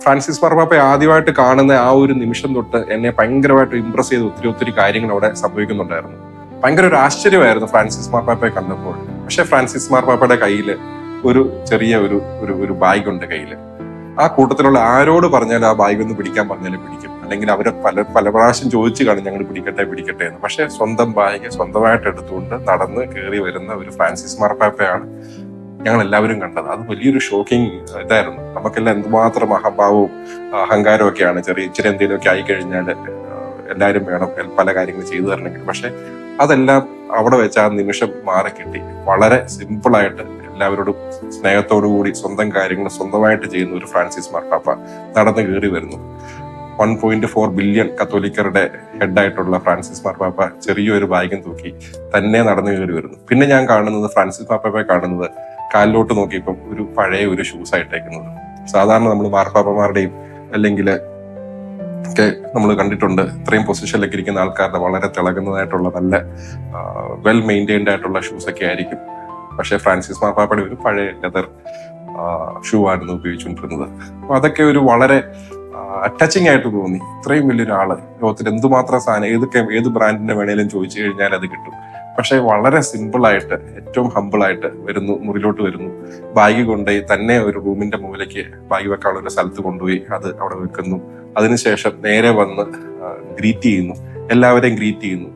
Francis മാർപ്പാപ്പയെ ആദ്യമായിട്ട് കാണുന്ന ആ ഒരു നിമിഷം തൊട്ട് എന്നെ ഭയങ്കരമായിട്ട് ഇംപ്രസ് ചെയ്ത് ഒത്തിരി ഒത്തിരി കാര്യങ്ങൾ അവിടെ സംഭവിക്കുന്നുണ്ടായിരുന്നു. ഭയങ്കര ഒരു ആശ്ചര്യമായിരുന്നു ഫ്രാൻസിസ് മാർപ്പാപ്പയെ കണ്ടപ്പോൾ. പക്ഷെ ഫ്രാൻസിസ് മാർപ്പാപ്പയുടെ കയ്യിൽ ഒരു ചെറിയ ഒരു ഒരു ഒരു ബാഗ് ഉണ്ട് കയ്യിൽ ആ കൂട്ടത്തിലുള്ള ആരോട് പറഞ്ഞാലും ആ ബാഗ് ഒന്ന് പിടിക്കാൻ പറഞ്ഞാലും പിടിക്കും. അല്ലെങ്കിൽ അവരെ പല പല പ്രാവശ്യം ചോദിച്ചു കാണും ഞങ്ങൾ പിടിക്കട്ടെ പിടിക്കട്ടെ എന്ന്. പക്ഷെ സ്വന്തം ബാഗ് സ്വന്തമായിട്ട് എടുത്തുകൊണ്ട് നടന്ന് കയറി വരുന്ന ഒരു ഫ്രാൻസിസ് മാർപ്പാപ്പയാണ് ഞങ്ങൾ എല്ലാവരും കണ്ടത്. അത് വലിയൊരു ഷോക്കിംഗ് ഇതായിരുന്നു. നമുക്കെല്ലാം എന്തുമാത്രം അഹഭാവവും അഹങ്കാരവും ഒക്കെയാണ് ചെറിയ ഇച്ചിരി ആയി കഴിഞ്ഞാൽ എല്ലാവരും വേണം പല കാര്യങ്ങളും ചെയ്തു തരണമെങ്കിൽ. പക്ഷെ അതെല്ലാം അവിടെ വെച്ച് ആ നിമിഷം മാറി കിട്ടി വളരെ സിമ്പിളായിട്ട് എല്ലാവരോടും സ്നേഹത്തോടു കൂടി സ്വന്തം കാര്യങ്ങൾ സ്വന്തമായിട്ട് ചെയ്യുന്ന ഒരു ഫ്രാൻസിസ് മാർപ്പാപ്പ നടന്നു കയറി വരുന്നു. വൺ പോയിന്റ് ഫോർ ബില്യൺ കത്തോലിക്കരുടെ ഹെഡായിട്ടുള്ള ഫ്രാൻസിസ് മാർപ്പാപ്പ ചെറിയൊരു ഭാഗ്യം തൂക്കി തന്നെ നടന്നു കയറി വരുന്നു. പിന്നെ ഞാൻ കാണുന്നത് ഫ്രാൻസിസ് മാർപ്പാപ്പയെ കാണുന്നത് കാലിലോട്ട് നോക്കിയപ്പം ഒരു പഴയ ഒരു ഷൂസ് ആയിട്ടേക്കുന്നത്. സാധാരണ നമ്മൾ മാർപ്പാപ്പമാരുടെയും അല്ലെങ്കിൽ ഒക്കെ നമ്മൾ കണ്ടിട്ടുണ്ട് ഇത്രയും പൊസിഷനിലൊക്കെ ഇരിക്കുന്ന ആൾക്കാരുടെ വളരെ തിളങ്ങുന്നതായിട്ടുള്ള നല്ല വെൽ മെയിന്റൈൻഡ് ആയിട്ടുള്ള ഷൂസ് ഒക്കെ ആയിരിക്കും. പക്ഷേ ഫ്രാൻസിസ് മാർപ്പാപ്പയുടെ ഒരു പഴയ ലെതർ ഷൂ ആയിരുന്നു ഉപയോഗിച്ചുകൊണ്ടിരുന്നത്. അപ്പൊ അതൊക്കെ ഒരു വളരെ അറ്റാച്ചിങ് ആയിട്ട് തോന്നി. ഇത്രയും വലിയൊരാൾ ലോകത്തിൽ എന്തുമാത്രം സാധനം ഏതൊക്കെ ഏത് ബ്രാൻഡിന്റെ വേണേലും ചോദിച്ചു കഴിഞ്ഞാൽ അത് കിട്ടും. പക്ഷെ വളരെ സിമ്പിളായിട്ട് ഏറ്റവും ഹമ്പിളായിട്ട് വരുന്നു മുറിലോട്ട് വരുന്നു. ബാഗ് കൊണ്ടുപോയി തന്നെ ഒരു റൂമിന്റെ മുകളിലേക്ക് ബാഗ് വെക്കാനുള്ള സ്ഥലത്ത് കൊണ്ടുപോയി അത് അവിടെ വെക്കുന്നു. അതിനുശേഷം നേരെ വന്ന് ഗ്രീറ്റ് ചെയ്യുന്നു. എല്ലാവരെയും ഗ്രീറ്റ് ചെയ്യുന്നു.